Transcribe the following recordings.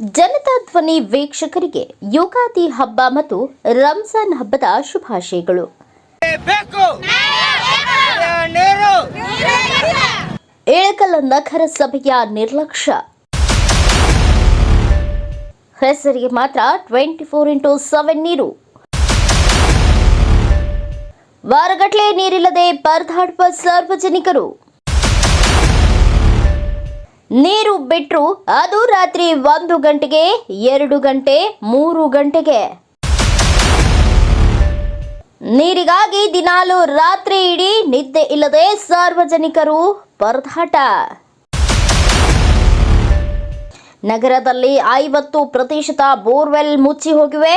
ಜನತಾ ಧ್ವನಿ ವೀಕ್ಷಕರಿಗೆ ಯುಗಾದಿ ಹಬ್ಬ ಮತ್ತು ರಂಜಾನ್ ಹಬ್ಬದ ಶುಭಾಶಯಗಳು. ಏಳಕಲ್ ನಗರಸಭೆಯ ನಿರ್ಲಕ್ಷ್ಯ. ಹೆಸರಿಗೆ ಮಾತ್ರ ಟ್ವೆಂಟಿ ಫೋರ್ ಇಂಟು ಸೆವೆನ್ ನೀರು. ವಾರಗಟ್ಟಲೆ ನೀರಿಲ್ಲದೆ ಪರದಾಡುವ ಸಾರ್ವಜನಿಕರು. ನೀರು ಬಿಟ್ಟರು ಅದು ರಾತ್ರಿ ಒಂದು ಗಂಟೆಗೆ, ಎರಡು ಗಂಟೆ, ಮೂರು ಗಂಟೆಗೆ. ನೀರಿಗಾಗಿ ದಿನಾಲು ರಾತ್ರಿ ಇಡೀ ನಿದ್ದೆ ಇಲ್ಲದೆ ಸಾರ್ವಜನಿಕರು ಪರದಾಟ. ನಗರದಲ್ಲಿ ಐವತ್ತು ಪ್ರತಿಶತ ಬೋರ್ವೆಲ್ ಮುಚ್ಚಿ ಹೋಗಿವೆ.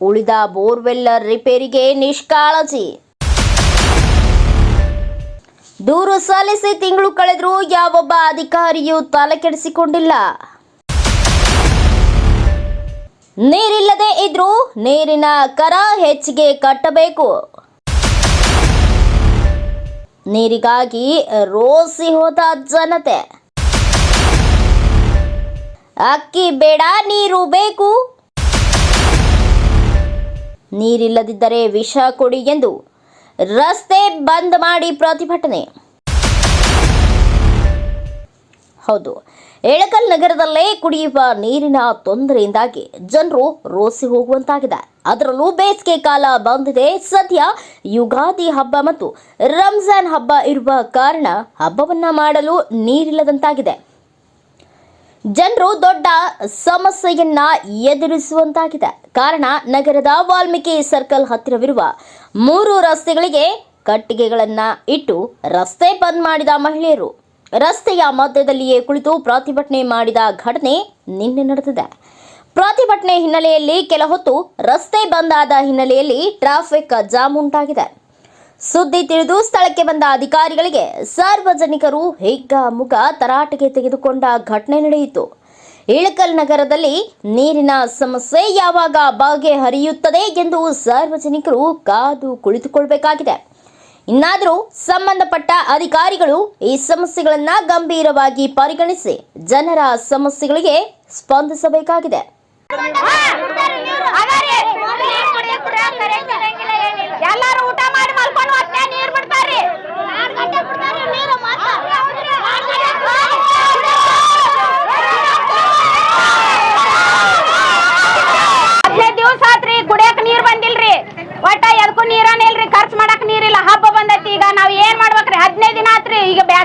ಉಳಿದ ಬೋರ್ವೆಲ್ ರಿಪೇರಿಗೆ ನಿಷ್ಕಾಳಜಿ. ದೂರು ಸಲ್ಲಿಸಿ ತಿಂಗಳು ಕಳೆದರೂ ಯಾವೊಬ್ಬ ಅಧಿಕಾರಿಯೂ ತಲೆ ಕೆಡಿಸಿಕೊಂಡಿಲ್ಲ. ನೀರಿಲ್ಲದೆ ಇದ್ರೂ ನೀರಿನ ಕರ ಹೆಚ್ಚಿಗೆ ಕಟ್ಟಬೇಕು. ನೀರಿಗಾಗಿ ರೋಸಿ ಹೋದ ಜನತೆ. ಅಕ್ಕಿ ಬೇಡ, ನೀರು ಬೇಕು. ನೀರಿಲ್ಲದಿದ್ದರೆ ವಿಷ ಕೊಡಿ ಎಂದು ರಸ್ತೆ ಬಂದ್ ಮಾಡಿ ಪ್ರತಿಭಟನೆ. ಹೌದು, ಏಳಕಲ್ ನಗರದಲ್ಲೇ ಕುಡಿಯುವ ನೀರಿನ ತೊಂದರೆಯಿಂದಾಗಿ ಜನರು ರೋಸಿ ಹೋಗುವಂತಾಗಿದೆ. ಅದರಲ್ಲೂ ಬೇಸಿಗೆ ಕಾಲ ಬಂದಿದೆ. ಸದ್ಯ ಯುಗಾದಿ ಹಬ್ಬ ಮತ್ತು ರಂಜಾನ್ ಹಬ್ಬ ಇರುವ ಕಾರಣ ಹಬ್ಬವನ್ನ ಮಾಡಲು ನೀರಿಲ್ಲದಂತಾಗಿದೆ. ಜನರು ದೊಡ್ಡ ಸಮಸ್ಯೆಯನ್ನ ಎದುರಿಸುವಂತಾಗಿದೆ. ಕಾರಣ, ನಗರದ ವಾಲ್ಮೀಕಿ ಸರ್ಕಲ್ ಹತ್ತಿರವಿರುವ ಮೂರು ರಸ್ತೆಗಳಿಗೆ ಕಟ್ಟಿಗೆಗಳನ್ನ ಇಟ್ಟು ರಸ್ತೆ ಬಂದ್ ಮಾಡಿದ ಮಹಿಳೆಯರು. ರಸ್ತೆಯ ಮಧ್ಯದಲ್ಲಿಯೇ ಕುಳಿತು ಪ್ರತಿಭಟನೆ ಮಾಡಿದ ಘಟನೆ ನಿನ್ನೆ ನಡೆದಿದೆ. ಪ್ರತಿಭಟನೆ ಹಿನ್ನೆಲೆಯಲ್ಲಿ ಕೆಲ ಹೊತ್ತು ರಸ್ತೆ ಬಂದ್ ಆದ ಹಿನ್ನೆಲೆಯಲ್ಲಿ ಟ್ರಾಫಿಕ್ ಜಾಮ್ ಉಂಟಾಗಿದೆ. ಸುದ್ದಿ ತಿಳಿದು ಸ್ಥಳಕ್ಕೆ ಬಂದ ಅಧಿಕಾರಿಗಳಿಗೆ ಸಾರ್ವಜನಿಕರು ಹಿಗ್ಗಾಮುಗ್ಗ ತರಾಟೆಗೆ ತೆಗೆದುಕೊಂಡ ಘಟನೆ ನಡೆಯಿತು. ಇಳಕಲ್ ನಗರದಲ್ಲಿ ನೀರಿನ ಸಮಸ್ಯೆ ಯಾವಾಗ ಬಗೆಹರಿಯುತ್ತದೆ ಎಂದು ಸಾರ್ವಜನಿಕರು ಕಾದು ಕುಳಿತುಕೊಳ್ಳಬೇಕಾಗಿದೆ ಇನ್ನಾದರೂ ಸಂಬಂಧಪಟ್ಟ ಅಧಿಕಾರಿಗಳು ಈ ಸಮಸ್ಯೆಗಳನ್ನ ಗಂಭೀರವಾಗಿ ಪರಿಗಣಿಸಿ ಜನರ ಸಮಸ್ಯೆಗಳಿಗೆ ಸ್ಪಂದಿಸಬೇಕಾಗಿದೆ. ಎಲ್ಲಾರು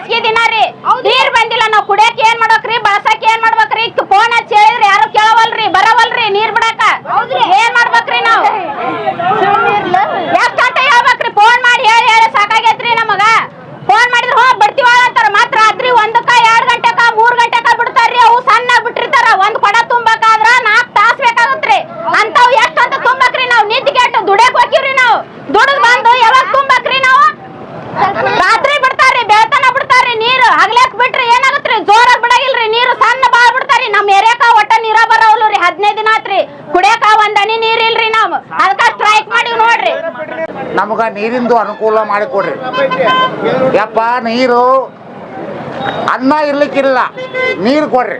Así de nada. ನಮಗ ನೀರಿಂದು ಅನುಕೂಲ ಮಾಡಿಕೊಡ್ರಿ. ಯಪ್ಪ ನೀರು ಅನ್ನ ಇರ್ಲಿಕ್ಕಿಲ್ಲ ನೀರು ಕೊಡ್ರಿ.